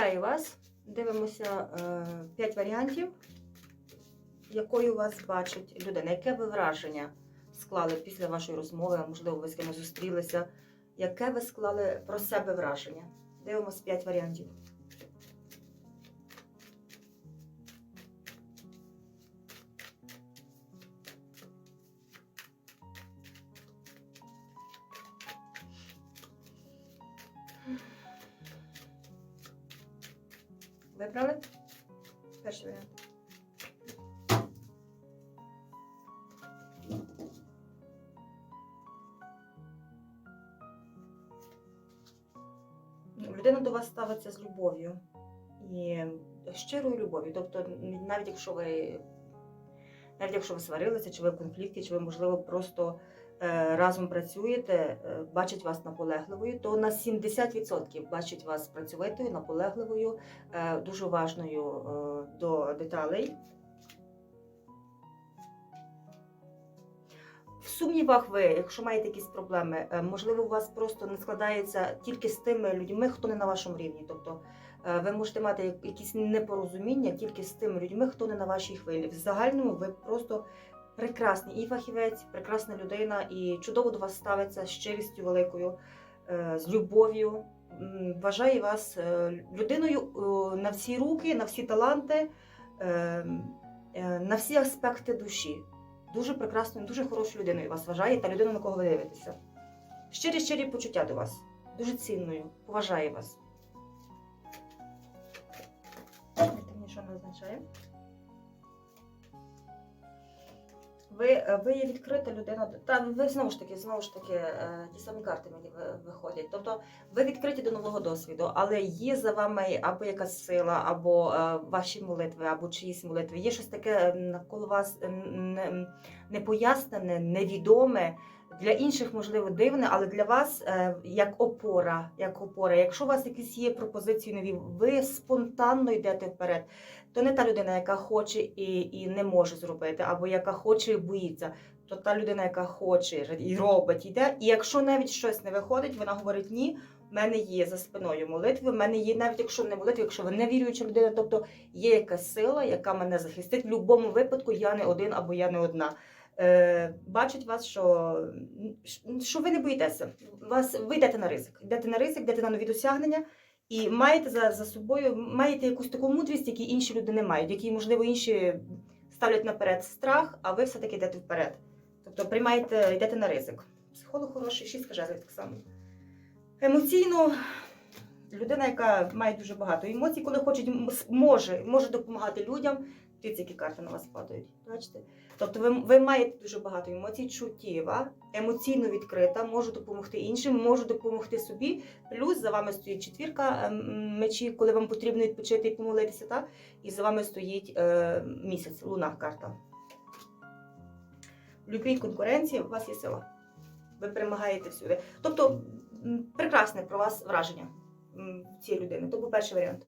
Вітаю вас. Дивимося 5 варіантів, якою вас бачить людина. Яке ви враження склали після вашої розмови? Можливо, ви з кимось зустрілися. Яке ви склали про себе враження? Дивимося 5 варіантів. Вибрали? Перший варіант. Людина до вас ставиться з любов'ю і щирою любов'ю. Тобто, навіть якщо ви навіть якщо ви сварилися, чи ви в конфлікті, чи ви, можливо, просто разом працюєте, е, бачить вас наполегливою, то на 70% бачить вас працьовитою, наполегливою, е, дуже уважною е, до деталей. В сумнівах ви, якщо маєте якісь проблеми, е, можливо, у вас просто не складається тільки з тими людьми, хто не на вашому рівні. Тобто е, ви можете мати якісь непорозуміння тільки з тими людьми, хто не на вашій хвилі. В загальному ви просто прекрасний і фахівець, прекрасна людина, і чудово до вас ставиться з щирістю великою, е, з любов'ю. Вважає вас е, людиною е, на всі руки, на всі таланти, на всі аспекти душі. Дуже прекрасною, дуже хорошою людиною вас вважає та людина, на кого ви дивитеся. Щирі щирі почуття до вас, дуже цінною, поважає вас. Дайте мені, що не означає. Ви, ви є відкрита людина. Та ви знову ж таки, знову ж таки, е, ті самі карти мені ви- виходять. Тобто ви відкриті до нового досвіду, але є за вами або якась сила, або е, ваші молитви, або чиїсь молитви. Є щось таке е, навколо вас непояснене, невідоме. Для інших, можливо, дивне, але для вас е, як опора, як опора. Якщо у вас якісь є пропозиції нові, ви спонтанно йдете вперед. То не та людина, яка хоче і, і не може зробити, або яка хоче і боїться. То та людина, яка хоче і робить, йде. І якщо навіть щось не виходить, вона говорить ні. В мене є за спиною молитви, в мене є, навіть якщо не молитви, якщо ви не віруюча людина, тобто є якась сила, яка мене захистить. В будь-якому випадку я не один або я не одна. Е, бачить вас, що, що ви не боїтеся. Вас, ви йдете на ризик. Йдете на ризик, йдете на нові досягнення і маєте за, за собою маєте якусь таку мудрість, яку інші люди не мають, які, можливо, інші ставлять наперед страх, а ви все-таки йдете вперед. Тобто приймаєте, йдете на ризик. Психолог хороший, шістка жезлів так само. Емоційно людина, яка має дуже багато емоцій, коли хоче, може, може допомагати людям. Дивіться, які карти на вас падають. Бачите? Тобто ви, ви маєте дуже багато емоцій, чуттєва, емоційно відкрита, можу допомогти іншим, можу допомогти собі. Плюс за вами стоїть четвірка ем, мечів, коли вам потрібно відпочити і помолитися, так? і за вами стоїть е, місяць, луна карта. В любій конкуренції у вас є сила. Ви перемагаєте всюди. Тобто прекрасне про вас враження цієї людини. То був перший варіант.